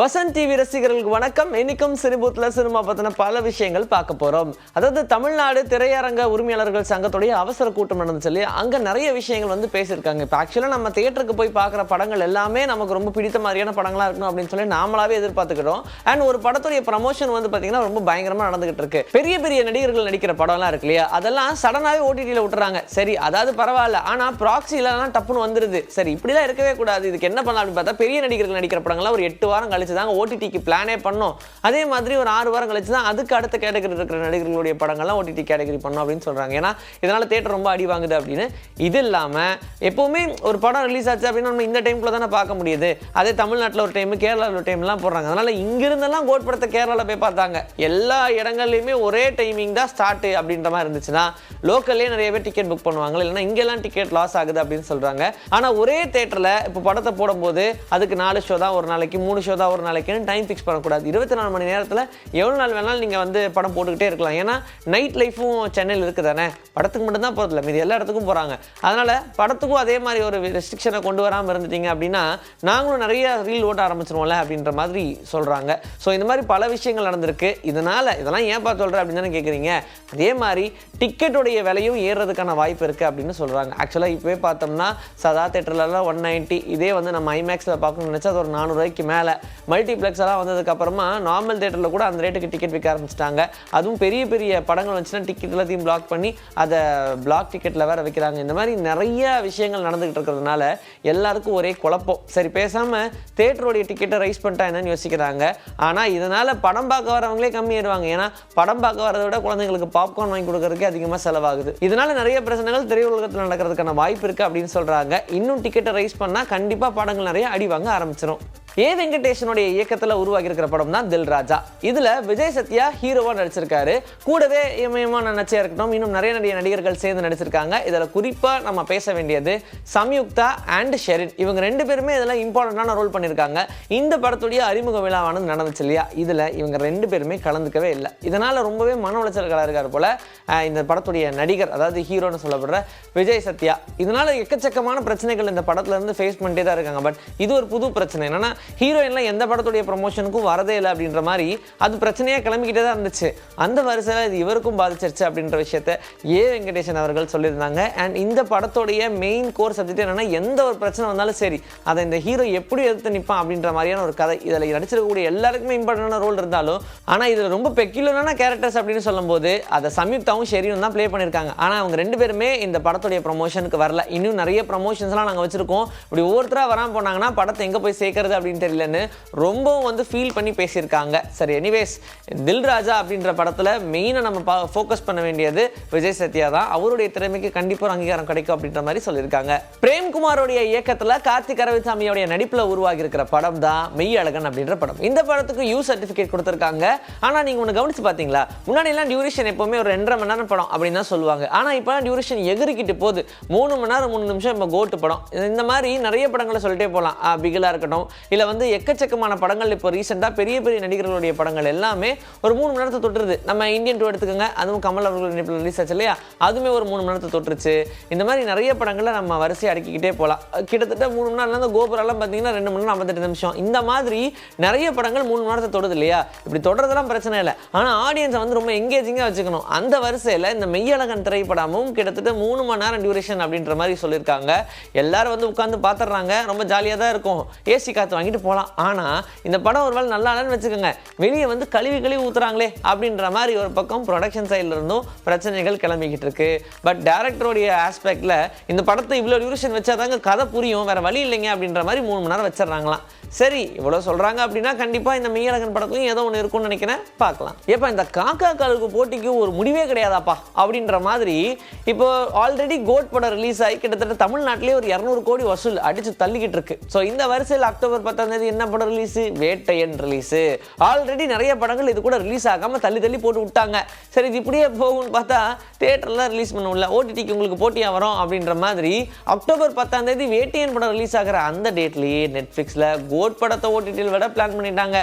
Vasanth TV ரசிகர்களுக்கு வணக்கம். இன்னைக்கும் சிறுபூத்தில் சினிமா பற்றின பல விஷயங்கள் பார்க்க போறோம். அதாவது தமிழ்நாடு திரையரங்க உரிமையாளர்கள் சங்கத்துடைய அவசர கூட்டம் நடந்துச்சு இல்லையா? அங்கே நிறைய விஷயங்கள் வந்து பேசியிருக்காங்க. இப்போ ஆக்சுவலாக நம்ம தியேட்டருக்கு போய் பார்க்குற படங்கள் எல்லாமே நமக்கு ரொம்ப பிடித்த மாதிரியான படங்களாக இருக்கணும் அப்படின்னு சொல்லி நாமளாவே எதிர்பார்த்துக்கிறோம் அண்ட் ஒரு படத்துடைய ப்ரமோஷன் வந்து பார்த்தீங்கன்னா ரொம்ப பயங்கரமாக நடந்துகிட்டு இருக்கு. பெரிய பெரிய நடிகர்கள் நடிக்கிற படம்லாம் இருக்கு இல்லையா? அதெல்லாம் சடனாவே ஓடிடியில் விட்டுறாங்க. சரி அதாவது பரவாயில்ல. ஆனால் ப்ராக்சிலாம் டப்புன்னு வந்துருது. சரி இப்படிலாம் இருக்கவே கூடாது. இதுக்கு என்ன பண்ணலாம் அப்படின்னு பார்த்தா பெரிய நடிகர்கள் நடிக்கிற படங்கள்லாம் ஒரு எட்டு வாரம் கழிச்சு தாங்க ஓடிடிக்கு பிளானே பண்ணோம். அதே மாதிரி ஒரு ஆறு வாரம் கழிச்சு தான் அதுக்கு அடுத்த கேட்டகரி இருக்கிற நடிகர்களுடைய படங்கள்லாம் ஓடிடி கேட்டகரி பண்ணோம் அப்படின்னு சொல்கிறாங்க ஏன்னா இதனால் தேட்டர் ரொம்ப அடி வாங்குது அப்படின்னு. இது இல்லாமல் எப்போவுமே ஒரு படம் ரிலீஸ் ஆச்சு அப்படின்னு நம்ம இந்த டைம்குள்ளே தானே பார்க்க முடியுது. அதே தமிழ்நாட்டில் ஒரு டைம் கேரளாவில் ஒரு டைம்லாம் போடுறாங்க. அதனால இங்கிருந்தெல்லாம் கோட் படத்தை கேரளாவில் போய் பார்த்தாங்க. எல்லா இடங்கள்லையுமே ஒரே டைமிங் தான் ஸ்டார்ட் அப்படின்ற மாதிரி இருந்துச்சுன்னா லோக்கல்லே நிறைய பேர் டிக்கெட் புக் பண்ணுவாங்க. இல்லைன்னா இங்கெல்லாம் டிக்கெட் லாஸ் ஆகுது அப்படின்னு சொல்கிறாங்க ஆனால் ஒரே தேட்டரில் இப்போ படத்தை போடும்போது அதுக்கு நாலு ஷோ தான் ஒரு நாளைக்கு மூணு ஷோ தான் ஒரு நாளைக்குன்னு டைம் ஃபிக்ஸ் பண்ணக்கூடாது. இருபத்தி நாலு மணி நேரத்தில் எவ்வளோ நாள் வேணாலும் நீங்கள் வந்து படம் போட்டுக்கிட்டே இருக்கலாம். ஏன்னா நைட் லைஃபும் சென்னையில் இருக்குது தானே? படத்துக்கு மட்டும்தான் போகிறதில்ல மீதி எல்லா இடத்துக்கும் போகிறாங்க அதனால் படத்துக்கும் அதே மாதிரி ஒரு ரெஸ்ட்ரிக்ஷனை கொண்டு வராமல் இருந்துட்டீங்க அப்படின்னா நாங்களும் நிறைய ரீல் ஓட்ட ஆரம்பிச்சிருவோம்ல அப்படின்ற மாதிரி சொல்கிறாங்க ஸோ இந்த மாதிரி பல விஷயங்கள் நடந்திருக்கு. இதனால் இதெல்லாம் ஏன்பா சொல்கிறேன் அப்படின்னு தானே கேட்குறீங்க அதே மாதிரி டிக்கெட்டுடைய விலையும் ஏறுறதுக்கான வாய்ப்பு இருக்குது அப்படின்னு சொல்கிறாங்க ஆக்சுவலாக இப்போவே பார்த்தோம்னா சதா தேட்டர்லலாம் ஒன் நைன்ட்டி இதே வந்து நம்ம ஐமேக்ஸில் பார்க்கணும்னு நினச்சா அது ஒரு நானூறுரூவாய்க்கு மேலே. மல்டிப்ளெக்ஸ் எல்லாம் வந்ததுக்கப்புறமா நார்மல் தேட்டரில் கூட அந்த ரேட்டுக்கு டிக்கெட் விற்க ஆரம்பிச்சிட்டாங்க. அதுவும் பெரிய பெரிய படங்கள் வந்துச்சுன்னா டிக்கெட் எல்லாத்தையும் பிளாக் பண்ணி அதை பிளாக் டிக்கெட்டில் வேற வைக்கிறாங்க. இந்த மாதிரி நிறைய விஷயங்கள் நடந்துகிட்டு இருக்கிறதுனால எல்லாருக்கும் ஒரே குழப்பம். சரி பேசாமல் தேட்டருடைய டிக்கெட்டை ரைஸ் பண்ணிட்டா என்னன்னு யோசிக்கிறாங்க. ஆனால் இதனால் படம் பார்க்க வரவங்களே கம்மியாயிடுவாங்க ஏன்னா படம் பார்க்க வரதை விட குழந்தைங்களுக்கு பாப்கார்ன் வாங்கி கொடுக்கறதுக்கே அதிகமாக செலவாகுது. இதனால் நிறைய பிரச்சனைகள் திரையுலகத்தில் நடக்கிறதுக்கான வாய்ப்பு இருக்குது அப்படின்னு சொல்கிறாங்க இன்னும் டிக்கெட்டை ரைஸ் பண்ணால் கண்டிப்பாக படங்கள் நிறைய அடி வாங்க ஆரம்பிச்சிடும் ஏ வெங்கடேஷனுடைய இயக்கத்தில் உருவாகி இருக்கிற படம் தான் தில் ராஜா. இதில் விஜய் சத்யா ஹீரோவாக நடிச்சிருக்காரு. கூடவே இமயமான நடிச்சா இருக்கட்டும் இன்னும் நிறைய நிறைய நடிகர்கள் சேர்ந்து நடிச்சிருக்காங்க. இதில் குறிப்பாக நம்ம பேச வேண்டியது சம்யுக்தா அண்ட் ஷெரின். இவங்க ரெண்டு பேருமே இதில் இம்பார்ட்டண்ட்டான ரோல் பண்ணியிருக்காங்க. இந்த படத்துடைய அறிமுக விழாவானது நடந்துச்சு இல்லையா? இதில் இவங்க ரெண்டு பேருமே கலந்துக்கவே இல்லை. இதனால் ரொம்பவே மன உளைச்சல்களாக இருக்கார் போல இந்த படத்துடைய நடிகர் அதாவது ஹீரோன்னு சொல்லப்படுற விஜய் சத்யா. இதனால் எக்கச்சக்கமான பிரச்சனைகள் இந்த படத்துலேருந்து ஃபேஸ் பண்ணிட்டே தான் இருக்காங்க. பட் இது ஒரு புது பிரச்சனை. என்னென்னா ஹீரோயின்லாம் எந்த படத்துடைய ப்ரொமோஷனுக்கும் வரதே இல்லை அப்படின்ற மாதிரி அது பிரச்சனையாக கிளம்பிக்கிட்டே தான் இருந்துச்சு. அந்த வரிசையில் இது இவருக்கும் பாதிச்சிருச்சு அப்படின்ற விஷயத்த ஏ. வெங்கடேசன் அவர்கள் சொல்லியிருந்தாங்க. அண்ட் இந்த படத்துடைய மெயின் கோர் சப்ஜெக்ட் என்னென்னா எந்த ஒரு பிரச்சனை வந்தாலும் சரி அதை இந்த ஹீரோ எப்படி எடுத்து நிற்பான் அப்படின்ற மாதிரியான ஒரு கதை. இதில் நடிச்சிருக்கக்கூடிய எல்லாருக்குமே இம்பார்ட்டண்டான ரோல் இருந்தாலும் ஆனால் இதில் ரொம்ப பெக்கியுலரான கேரக்டர்ஸ் அப்படின்னு சொல்லும்போது அதை சம்யுக்தாவும் ஷெரியும் தான் ப்ளே பண்ணியிருக்காங்க. ஆனால் அவங்க ரெண்டு பேருமே இந்த படத்துடைய ப்ரொமோஷனுக்கு வரல. இன்னும் நிறைய ப்ரொமோஷன்ஸ்லாம் நாங்கள் வச்சுருக்கோம். இப்படி ஒவ்வொருத்தராக வராமல் போனாங்கன்னா படத்தை எங்கே போய் சேர்க்கறது அப்படின்னு அப்படின்னு தெரியலன்னு ரொம்பவும் வந்து ஃபீல் பண்ணி பேசியிருக்காங்க. சரி எனிவேஸ் தில்ராஜா அப்படின்ற படத்தில் மெயினாக நம்ம பா ஃபோக்கஸ் பண்ண வேண்டியது விஜய் சத்யா தான். அவருடைய திறமைக்கு கண்டிப்பாக ஒரு அங்கீகாரம் கிடைக்கும் அப்படின்ற மாதிரி சொல்லியிருக்காங்க. பிரேம்குமாரோடைய இயக்கத்தில் கார்த்திக் அரவிசாமியோடைய நடிப்பில் உருவாகி இருக்கிற படம் தான் மெய் அழகன் அப்படின்ற படம். இந்த படத்துக்கு யூ சர்டிஃபிகேட் கொடுத்துருக்காங்க. ஆனால் நீங்கள் ஒன்று கவனித்து பார்த்தீங்களா முன்னாடிலாம் டியூரேஷன் எப்போவுமே ஒரு ரெண்டரை மணி நேரம் படம் அப்படின்னு தான் சொல்லுவாங்க. ஆனால் இப்போ டியூரேஷன் எகிரிக்கிட்டு போகுது. மூணு மணி நேரம் மூணு நிமிஷம் இப்போ கோட்டு படம். இந்த மாதிரி நிறைய படங்களை சொல்லிட்டே போகலாம் பிகிலாக இருக்கட்டும் இல்லை வந்து எக்கச்சக்கமான படங்கள் இப்போ ரீசெண்டாக பெரிய பெரிய நடிகர்களுடைய படங்கள் எல்லாமே ஒரு மூணு மணி நேரத்தை தொட்டுருது. நம்ம இந்தியன் டூ எடுத்துக்கோங்க. அதுவும் கமல் அவர்கள் நடிப்பில் ரிலீஸ் ஆச்சு இல்லையா? அதுவுமே ஒரு மூணு மணி நேரத்தை தொட்டுருச்சு. இந்த மாதிரி நிறைய படங்களை நம்ம வரிசை அடுக்கிக்கிட்டே போகலாம் கிட்டத்தட்ட மூணு மணி நேரம் தான் கோபுரெல்லாம் பார்த்தீங்கன்னா ரெண்டு மணி நேரம் ஐம்பத்தெட்டு நிமிஷம். இந்த மாதிரி நிறைய படங்கள் மூணு மணி நேரத்தை தொடுது இல்லையா? இப்படி தொடர்றதெல்லாம் பிரச்சனை இல்லை. ஆனால் ஆடியன்ஸை வந்து ரொம்ப எங்கேஜிங்காக வச்சுக்கணும். அந்த வரிசையில் இந்த மெய்யழகன் திரைப்படமும் கிட்டத்தட்ட மூணு மணி நேரம் டியூரேஷன் அப்படின்ற மாதிரி சொல்லியிருக்காங்க. எல்லாரும் வந்து உட்காந்து பார்த்துடுறாங்க ரொம்ப ஜாலியாக தான் இருக்கும். ஏசி காற்று வாங்கி வாங்கிட்டு போகலாம் ஆனால் இந்த படம் ஒரு வேளை நல்லா இல்லைன்னு வச்சுக்கோங்க. வெளியே வந்து கழுவி கழுவி ஊத்துறாங்களே அப்படின்ற மாதிரி ஒரு பக்கம் ப்ரொடக்ஷன் சைடில் இருந்தும் பிரச்சனைகள் கிளம்பிக்கிட்டு இருக்கு. பட் டேரக்டருடைய ஆஸ்பெக்டில் இந்த படத்தை இவ்வளோ டியூரேஷன் வச்சாதாங்க கதை புரியும். வேற வழி இல்லைங்க அப்படின்ற மாதிரி மூணு மணி நேரம் வச்சிடறாங்களாம். சரி இவ்வளோ சொல்கிறாங்க அப்படின்னா கண்டிப்பாக இந்த மெய்யழகன் படத்துலையும் ஏதோ ஒன்று இருக்கும்னு நினைக்கிறேன். பார்க்கலாம். ஏப்பா இந்த காக்கா காலுக்கு போட்டிக்கு ஒரு முடிவே கிடையாதாப்பா? அப்படின்ற மாதிரி இப்போ ஆல்ரெடி கோட் படம் ரிலீஸ் ஆகி கிட்டத்தட்ட தமிழ்நாட்டிலே ஒரு இரநூறு கோடி வசூல் அடிச்சு தள்ளிக்கிட்டு இருக்கு. ஸோ இந்த வரிசையில் அக்டோபர் பத்தாம் தேதி என்ன படம் ரிலீஸ் வேட்டையன் ரிலீஸ் ஆல்ரெடி நிறைய படங்கள் இது கூட ரிலீஸ் ஆகாமல் தள்ளி தள்ளி போட்டு விட்டாங்க. சரி இது இப்படியே போகும்னு பார்த்தா தேட்டரில் ரிலீஸ் பண்ண முடியல ஓடிடிக்கு உங்களுக்கு போட்டியாக வரும் அப்படின்ற மாதிரி அக்டோபர் பத்தாம் தேதி வேட்டையன் படம் ரிலீஸ் ஆகிற அந்த டேட்லேயே நெட்ஃப்ளிக்ஸில் ஓட் படத்தை ஓடிடியில் விட பிளான் பண்ணிட்டாங்க.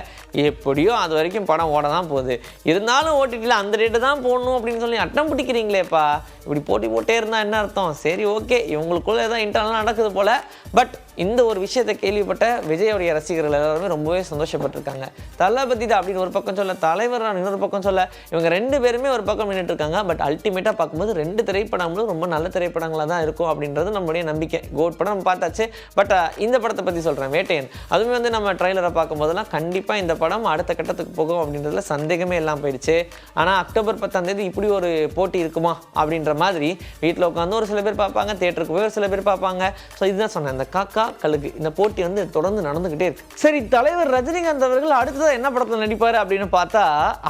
எப்படியோ அது வரைக்கும் படம் ஓட தான் போகுது. இருந்தாலும் ஓடிடியில் அந்த டேட்டு தான் போடணும் அப்படின்னு சொல்லி அட்டம் பிடிக்கிறீங்களேப்பா. இப்படி போட்டி போட்டே இருந்தால் என்ன அர்த்தம்? சரி ஓகே இவங்களுக்குள்ளே ஏதோ இன்டர்னல் நடக்குது போல். பட் இந்த ஒரு விஷயத்தை கேள்விப்பட்ட விஜயோடைய ரசிகர்கள் எல்லாருமே ரொம்பவே சந்தோஷப்பட்டிருக்காங்க. தளபதி தான் அப்படின்னு ஒரு பக்கம் சொல்ல தலைவர் இன்னொரு பக்கம் சொல்ல இவங்க ரெண்டு பேருமே ஒரு பக்கம் நின்றுட்டு இருக்காங்க பட் அல்டிமேட்டாக பார்க்கும்போது ரெண்டு திரைப்படங்களும் ரொம்ப நல்ல திரைப்படங்களாக தான் இருக்கும் அப்படின்றது நம்மளுடைய நம்பிக்கை. கோட் படம் நம்ம பார்த்தாச்சு. பட் uh, இந்த படத்தை பற்றி சொல்கிறேன் வேட்டையன். அதுவுமே வந்து நம்ம ட்ரைலரை பார்க்கும்போதெல்லாம் கண்டிப்பாக இந்த படம் அடுத்த கட்டத்துக்கு போகும் அப்படின்றதுல சந்தேகமே எல்லாம் போயிடுச்சு. ஆனால் அக்டோபர் பத்தாம் தேதி இப்படி ஒரு போட்டி இருக்குமா அப்படின்ற மாதிரி வீட்டில் உட்காந்து ஒரு சில பேர் பார்ப்பாங்க தேட்டருக்கு போய் ஒரு சில பேர் பார்ப்பாங்க. ஸோ இதுதான் சொன்னேன் இந்த காக்கா கழுகு இந்த போட்டி வந்து தொடர்ந்து நடந்துகிட்டே இருக்கு. சரி தலைவர் ரஜினிகாந்த் அவர்கள் அடுத்ததாக என்ன படத்தில் நடிப்பார் அப்படின்னு பார்த்தா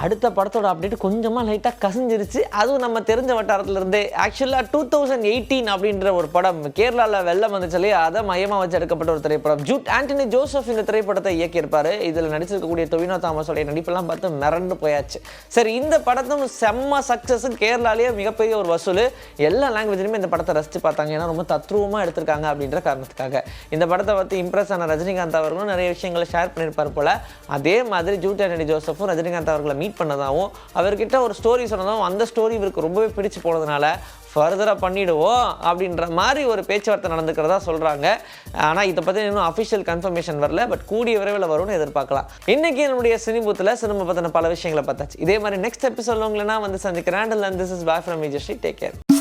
அடுத்த படத்தோட அப்டேட் கொஞ்சமாக லைட்டாக கசிஞ்சிருச்சு. அதுவும் நம்ம தெரிஞ்ச வட்டாரத்துல இருந்தே ஆக்சுவலாக டூ தௌசண்ட் எயிட்டீன் அப்படின்ற ஒரு படம் கேரளாவில் வெள்ளம் வந்துச்சு இல்லையா? அதை மையமாக வச்சு எடுக்கப்பட்ட ஒரு திரைப்படம். ஜூட் ஆண்டனி ஜோசப் இந்த திரைப்படத்தை இயக்கியிருப்பாரு. இதில் நடிச்சிருக்கக்கூடிய டொவினோ தாமஸோடைய நடிப்பெல்லாம் பார்த்து மிரண்டு போயாச்சு. சரி இந்த படத்தும் செம்ம சக்ஸஸ் கேரளாலேயே மிகப்பெரிய ஒரு வசூல். எல்லா லாங்குவேஜ்லையுமே இந்த படத்தை ரசித்து பார்த்தாங்க. ஏன்னா ரொம்ப தத்ரூபமாக எடுத்திருக்காங்க அப்படின்ற காரணத்துக்காக. இந்த படத்தை பற்றி இம்ப்ரெஸ் ஆன ரஜினிகாந்த் அவர்களும் நிறைய விஷயங்களை ஷேர் பண்ணியிருப்பார் போல். அதே மாதிரி ஜூட் ஆண்டனி ஜோசஃபும் ரஜினிகாந்த் அவர்களை மீட் பண்ணதாகவும் அவர்கிட்ட ஒரு ஸ்டோரி சொன்னதாகவும் அந்த ஸ்டோரி இவருக்கு ரொம்பவே பிடிச்சு போனதுனால ஃபர்தராக பண்ணிவிடுவோம் அப்படின்ற மாதிரி ஒரு பேச்சுவார்த்தை நடந்துக்கிறதா சொல்கிறாங்க ஆனால் இதை பற்றி இன்னும் அஃபிஷியல் கன்ஃபர்மேஷன் வரல பட் கூடிய விரைவில் வரும்னு எதிர்பார்க்கலாம். இன்றைக்கி நம்முடைய சினிபூத்தில் சினிமா பற்றின பல விஷயங்களை பார்த்தாச்சு. இதே மாதிரி நெக்ஸ்ட் எபிசோட் உங்களை நான் வந்து சந்திக்கிறேன். And this is boy from Vijayasri take care